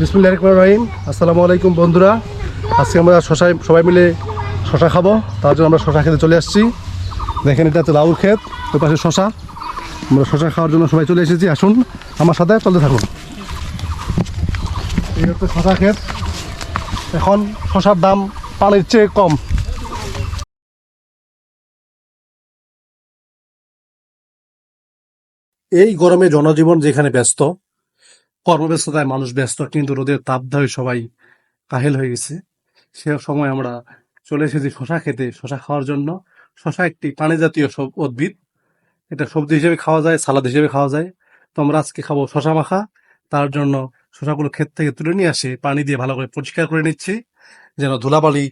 বিসমুল্লাহ রহমান রহিম। আসসালামু আলাইকুম বন্ধুরা। আজকে আমরা শশায় সবাই মিলে শশা খাব। তার জন্য আমরা শশা খেতে চলে আসছি। দেখেন, এটা হচ্ছে লাউর ক্ষেত ওই পাশে শশা। আমরা শশা খাওয়ার জন্য সবাই চলে এসেছি। আসুন, আমার সাথে চলতে থাকুন। এই হচ্ছে শশা ক্ষেত। এখন শশার দাম পানির চেয়ে কম। এই গরমে জনজীবন যেখানে ব্যস্ত কর্মব্যস্ততায় মানুষ ব্যস্ত, কিন্তু রোদের তাপদাহে সবাই কাহেল হয়ে গেছে। সে সময় আমরা চলে এসেছি শশা খেতে। শশা খাওয়ার জন্য শশা একটি পানি জাতীয় সব উদ্ভিদ। এটা সবজি হিসেবে খাওয়া যায়, সালাদ হিসেবে খাওয়া যায়। তো আমরা আজকে খাব শশা মাখা। তার জন্য শশাগুলো ক্ষেত থেকে তুলে নিয়ে আসে, পানি দিয়ে ভালো করে পরিষ্কার করে নিচ্ছি, যেন ধুলাবালি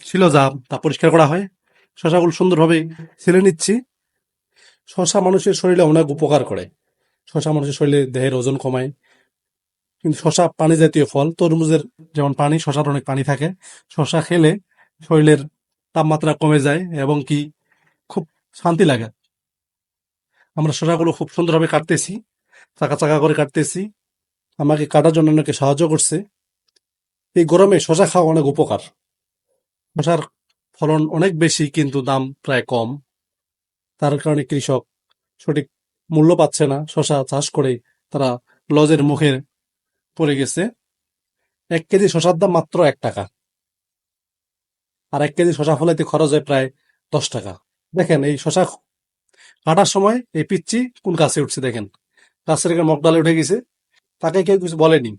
ছিল যা তা পরিষ্কার করা হয়। শশাগুলো সুন্দরভাবে ছেলে নিচ্ছি। শশা মানুষের শরীরে অনেক উপকার করে। শশা মানুষের শরীরে দেহের ওজন কমায়। কিন্তু শশা পানি জাতীয় ফল, তরমুজের যেমন পানি, শশার অনেক পানি থাকে। শশা খেলে শরীরের তাপমাত্রা কমে যায় এবং কি খুব শান্তি লাগে। আমরা শশাগুলো খুব সুন্দরভাবে কাটতেছি, চাকা চাকা করে কাটতেছি। আমাকে কাটার জন্য অনেকে সাহায্য করছে। এই গরমে শশা খাওয়া অনেক উপকার। শশার ফলন অনেক বেশি, কিন্তু দাম প্রায় কম। তার কারণে কৃষক সঠিক মূল্য পাচ্ছে না, শশা চাষ করে তারা লজের মুখে পড়ে গেছে। এক কেজি শশার দাম মাত্র এক টাকা। আর এক কেজি শশা ফলাইতে খরচ হয় প্রায় দশ টাকা। দেখেন, এই শশা কাটার সময় এই পিচ্ছি কোন গাছে উঠছে দেখেন। গাছের মগডালে উঠে গেছে। তাকে কেউ কিছু বলেনি।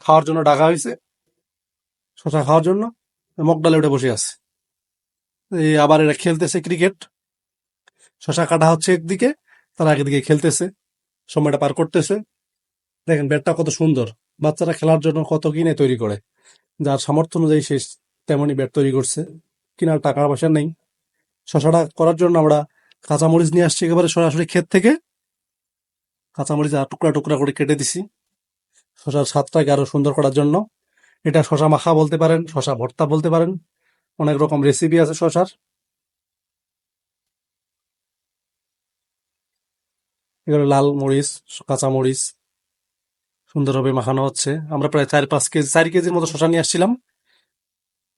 খাওয়ার জন্য ডাকা হয়েছে। শশা খাওয়ার জন্য মগডালে উঠে বসে আছে। এই আবার এরা খেলতেছে ক্রিকেট। শশা কাটা হচ্ছে একদিকে তারা দিকে খেলতেছে, সময়টা পার করতেছে। দেখেন, ব্যাটটা কত সুন্দর। বাচ্চারা খেলার জন্য কত কিনে তৈরি করে। যার সামর্থ্য অনুযায়ী সে তেমনই ব্যাট তৈরি করছে। কেনার টাকা পয়সা নেই। শশাটা করার জন্য আমরা কাঁচামরিচ নিয়ে আসছি একেবারে সরাসরি ক্ষেত থেকে। কাঁচামরিচ আর টুকরা টুকরা করে কেটে দিছি। শশার স্বাদটাকে আরও সুন্দর করার জন্য। এটা শশা মাখা বলতে পারেন, শশা ভর্তা বলতে পারেন। অনেক রকম রেসিপি আছে শশার। এগুলো লাল মরিচ, কাঁচা মরিচ, সুন্দরভাবে মাখানো হচ্ছে। আমরা প্রায় চার, পাঁচ কেজি, চার কেজির মতো শশা নিয়ে আসছিলাম।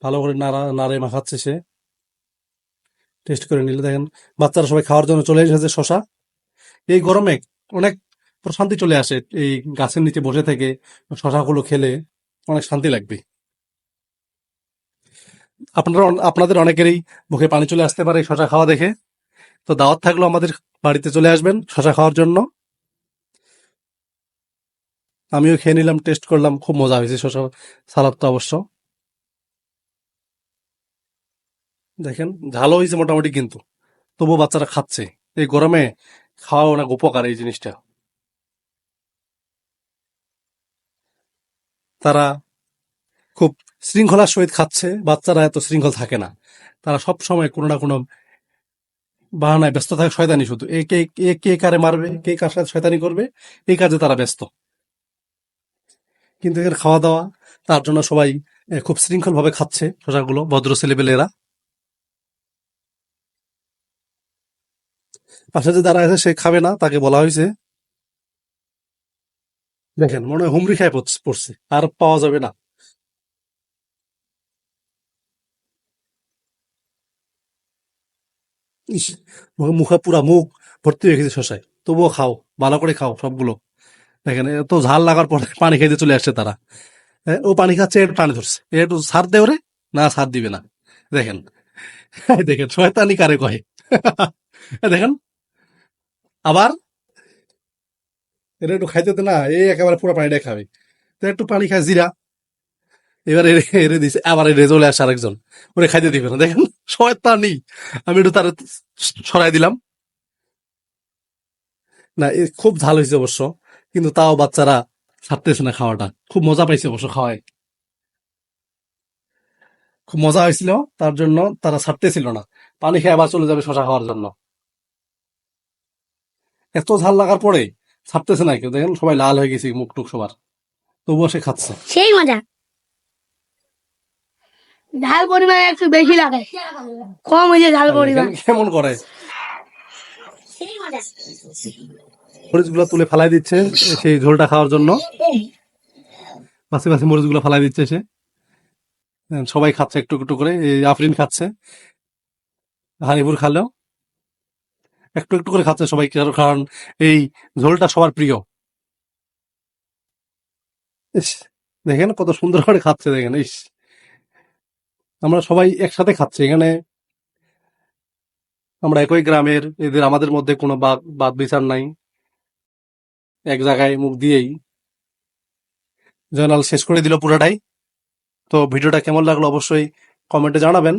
ভালো করে নাড়া, নাড়ে মাখাচ্ছে সে। টেস্ট করে নিলে দেখেন, বাচ্চারা সবাই খাওয়ার জন্য চলে এসেছে শশা এই গরমে অনেক প্রশান্তি চলে আসে এই গাছের নিচে বসে থেকে শশাগুলো খেলে। অনেক শান্তি লাগবে। আপনারা আপনাদের অনেকেরই মুখে পানি চলে আসতে পারে শশা খাওয়া দেখে। তো দাওয়াত থাকল আমাদের বাড়িতে চলে আসবেন শশা খাওয়ার জন্য। আমিও খেয়ে নিলাম টেস্ট করলাম, খুব মজা হয়েছে শশা সালাদ তো অবশ্য। দেখেন, ঝালও হয়েছে মোটামুটি কিন্তু। তবুও বাচ্চারা খাচ্ছে। এই গরমে খাওয়া অনেক উপকার এই জিনিসটা। তারা খুব শৃঙ্খলার সহিত খাচ্ছে, বাচ্চারা এত শৃঙ্খল থাকে না। তারা সব সময় কোনো না কোনো বাহানায় ব্যস্ত থাকে শয়তানি শুধু। এ কে কে কারে মারবে, কে কার সাথে শয়তানি করবে, এই কাজে তারা ব্যস্ত। কিন্তু এর খাওয়া দাওয়া তার জন্য সবাই খুব শৃঙ্খল ভাবে খাচ্ছে শশাগুলো, ভদ্র ছেলেপেলেরা। পাশে যে দাঁড়া আছে, সে খাবে না, তাকে বলা হয়েছে। দেখেন, মনে হয় হুমরি খায় পড়ছে, আর পাওয়া যাবে না। ইস, মুখে পুরা মুখ ভর্তি হয়ে গেছে শশায়। তবুও খাও, ভালো করে খাও সবগুলো। দেখেন, এত ঝাল লাগার পর পানি খেতে চলে আসছে তারা। ও পানি খাচ্ছে একটু পানি ধরছে। একটু সার দেও রে। না, সার দিবে না। দেখেন দেখেন, শয়তানি কারে কহে দেখেন, আবার এটা একটু খাইতে না এই একেবারে পুরো পানিটা খাবে। তো একটু পানি খায় জিরা। এবার এরে এরে দিছে, আবার এরে চলে আসে আরেকজন। ওরে খাইতে দিবে না, দেখেন। শয়তানি। আমি একটু তার সরাই দিলাম। না, এ খুব ঝাল হয়েছে অবশ্য, কিন্তু তাও বাচ্চারা ছাড়তেছে না খাওয়াটা। খুব মজা পাইছে অবশ্য খাওয়ায়। খুব মজা হয়েছিল, তার জন্য তারা ছাড়তেছিল না। পানি খেয়ে আবার চলে যাবে শশা খাওয়ার জন্য। এত ঝাল লাগার পরে ছাড়তেছে না কেউ। দেখেন সবাই লাল হয়ে গেছে মুখ টুক সবার। তবুও সে খাচ্ছে। সেই মজা। ঝাল পরিমাণ একটু বেশি লাগে। কম হয়েছে ঝাল পরিমাণ। কেমন করে? মরিচগুলো তুলে ফেলাই দিচ্ছে সেই ঝোলটা খাওয়ার জন্য। পাশে পাশে মরিচগুলো ফালাই দিচ্ছে সে। হ্যাঁ, সবাই খাচ্ছে একটু একটু করে। এই আফরিন খাচ্ছে। হানিপুর খালো। একটু একটু করে খাচ্ছে সবাই কারণ- কারণ এই ঝোলটা সবার প্রিয়। ইস দেখেন কত সুন্দর করে খাচ্ছে দেখেন ইস। আমরা সবাই একসাথে খাচ্ছি। এখানে আমরা একই গ্রামের, এদের আমাদের মধ্যে কোনো বাদ বিচার নাই। এক জায়গায় মুখ দিয়েই। জয়নাল শেষ করে দিল পুরোটাই। তো ভিডিওটা কেমন লাগল অবশ্যই কমেন্টে জানাবেন।